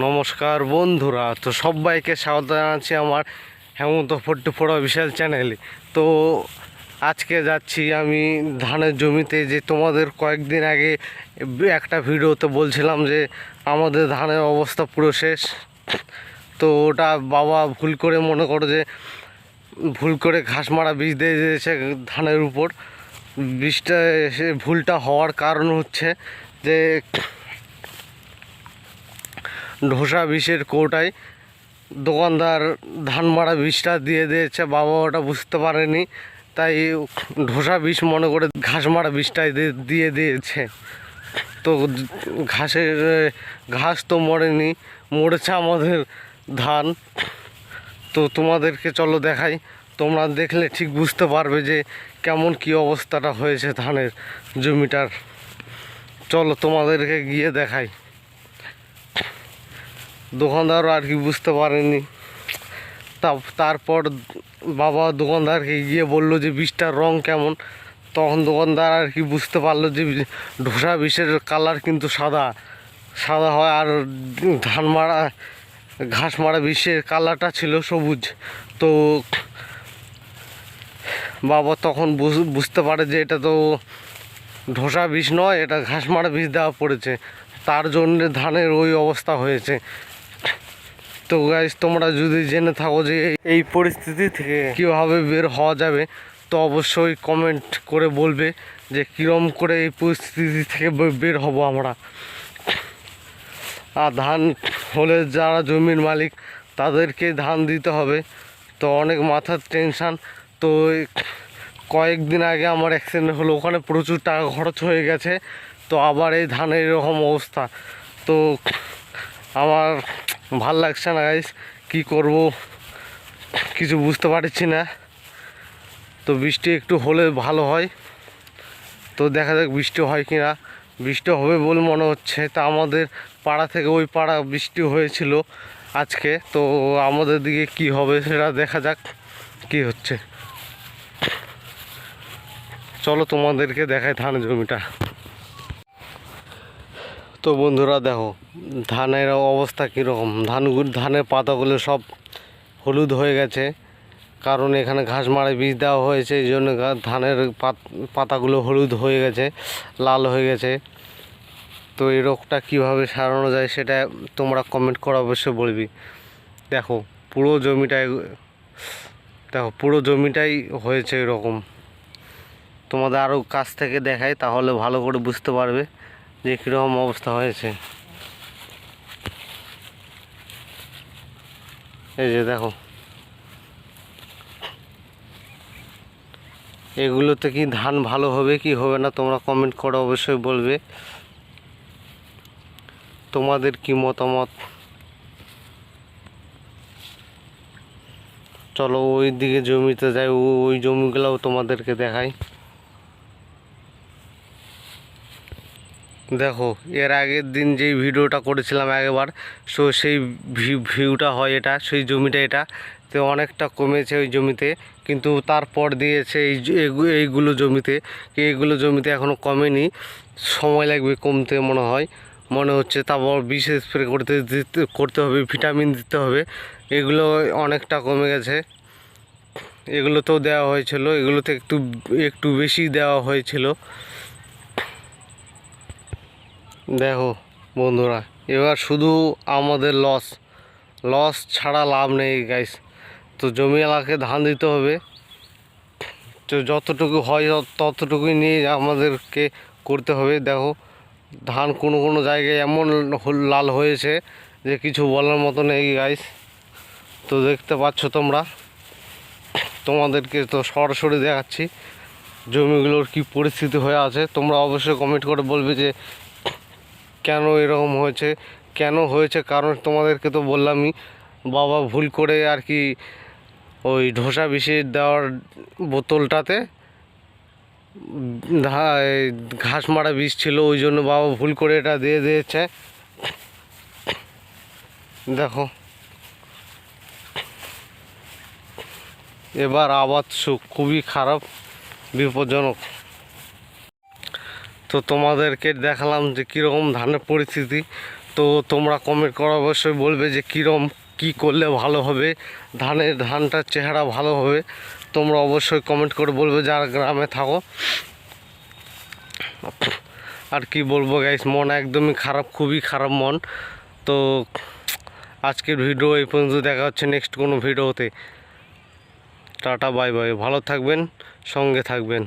নমস্কার বন্ধুরা, তো সবাইকে স্বাগত জানাচ্ছি আমার হেমন্ত ফোর্টি ফোর বিশাল চ্যানেলে তো আজকে যাচ্ছি আমি ধানের জমিতে যে তোমাদের কয়েকদিন আগে একটা ভিডিওতে বলছিলাম যে আমাদের ধানের অবস্থা পুরো শেষ। তো ওটা বাবা ভুল করে মনে করো যে ভুল করে ঘাস মারা বীজ দিয়ে দিয়েছে ধানের উপর। বীজটা ভুলটা হওয়ার কারণ হচ্ছে যে ধোসা বিষের কৌটায়। দোকানদার ধান মারা বিষটা দিয়ে দিয়েছে, বাবা ওটা বুঝতে পারেনি। তাই ধোসা বিষ মনে করে ঘাস মারা বিষটাই দিয়ে- দিয়ে দিয়েছে। তো ঘাসের, ঘাস তো মরেনি, মরেছে আমাদের ধান। তো তোমাদেরকে চলো দেখাই, তোমরা দেখলে ঠিক বুঝতে পারবে যে কেমন কি অবস্থাটা হয়েছে ধানের জমিটার। চলো তোমাদেরকে গিয়ে দেখাই। দোকানদারও আর কি বুঝতে পারেনি। তা তারপর বাবা দোকানদারকে গিয়ে বলল যে বিষটার রং কেমন? তখন দোকানদার আর কি বুঝতে পারল যে, ধোসা বিষের কালার কিন্তু সাদা। সাদা হয় আর ধান মারা ঘাস মারা বিষের কালারটা ছিল সবুজ। তো বাবা তখন বুঝ- বুঝতে পারে যে, এটা তো ধোসা বিষ নয়, এটা ঘাস মারা বিষ দেওয়া পড়েছে। তার জন্য ধানের ওই অবস্থা হয়েছে। তো গাইজ তোমরা যদি জেনে থাকো যে এই- পরিস্থিতি থেকে কীভাবে বের হওয়া যাবে, তো অবশ্যই কমেন্ট করে বলবে যে কীরম করে এই পরিস্থিতি থেকে বের হব আমরা। আর ধান হলে যারা জমির মালিক, তাদেরকে ধান দিতে হবে। তো অনেক মাথার টেনশান তো কয়েকদিন আগে আমার অ্যাক্সিডেন্ট হলো, ওখানে প্রচুর টাকা খরচ হয়ে গেছে। তো আবার এই ধানের এরকম অবস্থা। তো আমার ভালো লাগছে না গাইস কী করব? কিছু বুঝতে পারছি না। তো বৃষ্টি একটু হলে ভালো হয়। তো দেখা যাক বৃষ্টি হয় কি না বৃষ্টি হবে বলে মনে হচ্ছে। তা আমাদের পাড়া থেকে ওই পাড়া বৃষ্টি হয়েছিল আজকে। তো আমাদের দিকে কি হবে সেটা দেখা যাক কি হচ্ছে। চলো তোমাদেরকে দেখায় ধান জমিটা। তো বন্ধুরা দেখো, ধানের অবস্থা কীরকম? ধানগুলো ধানের পাতাগুলো সব হলুদ হয়ে গেছে। কারণ এখানে ঘাস মারা বীজ দেওয়া হয়েছে, এই জন্য ধানের পাত- পাতাগুলো হলুদ হয়ে গেছে, লাল হয়ে গেছে। তো এই রোগটা কীভাবে সারানো যায় সেটা তোমরা কমেন্ট করে অবশ্যই বলবি। দেখো, পুরো জমিটাই দেখো, পুরো জমিটাই হয়েছে এরকম। তোমাদের আরও কাছ থেকে দেখাই, তাহলে ভালো করে বুঝতে পারবে। যে কীরকম অবস্থা হয়েছে। এই যে দেখো। এগুলোতে কি ধান ভালো হবে কি হবে না তোমরা কমেন্ট করে অবশ্যই বলবে। তোমাদের কি মতামত? চলো ওই দিকে জমিতে যাই ওই জমিগুলোও তোমাদেরকে দেখাই। দেখো, এর আগের দিন যেই ভিডিওটা করেছিলাম একবার সো সেই ভিউটা হয় এটা, সেই জমিটা এটা, তো অনেকটা কমেছে ওই জমিতে, কিন্তু তারপর দিয়েছে এই এইগুলো জমিতে এইগুলো জমিতে এখনও কমেনি, সময় লাগবে কমতে মনে হয়, মনে হচ্ছে তারপর বিষ স্প্রে করতে দিতে, করতে হবে, ভিটামিন দিতে হবে, এগুলো অনেকটা কমে গেছে এগুলোতেও দেওয়া হয়েছিল, এগুলোতে একটু একটু বেশি দেওয়া হয়েছিল দেখো বন্ধুরা, এবার শুধু আমাদের লস লস ছাড়া লাভ নেই গাইস তো জমিওয়ালাকে ধান দিতে হবে। তো যতটুকু হয় ততটুকুই নিয়ে আমাদেরকে করতে হবে। দেখো, ধান কোনো কোনো জায়গায় এমন লাল হয়েছে যে কিছু বলার মতো নেই গাইস তো দেখতে পাচ্ছ তোমরা, তোমাদেরকে তো সরাসরি দেখাচ্ছি, জমিগুলোর কি পরিস্থিতি হয়ে আছে। তোমরা অবশ্যই কমেন্ট করে বলবে যে কেন এরকম হয়েছে? কেন হয়েছে? কারণ তোমাদেরকে তো বললামই, বাবা ভুল করে আর কি ওই ধোসা বিষে দেওয়ার বোতলটাতে ঘাস মারা বিষ ছিল, ওই জন্য বাবা ভুল করে এটা দিয়ে দিয়েছে। দেখো। এবার আবাদ সুখ, খুবই খারাপ, বিপজ্জনক। তো তোমাদেরকে দেখালাম যে কীরকম ধানের পরিস্থিতি। তো তোমরা কমেন্ট করে অবশ্যই বলবে যে কীরকম কী করলে ভালো হবে ধানের ধানটার চেহারা ভালো হবে। তোমরা অবশ্যই কমেন্ট করে বলবে যারা গ্রামে থাকো। আর কি বলব গাইস মন একদমই খারাপ, খুবই খারাপ মন। তো আজকের ভিডিও এই পর্যন্ত, দেখা হচ্ছে নেক্সট কোনো ভিডিওতে টাটা বাই বাই ভালো থাকবেন, সঙ্গে থাকবেন।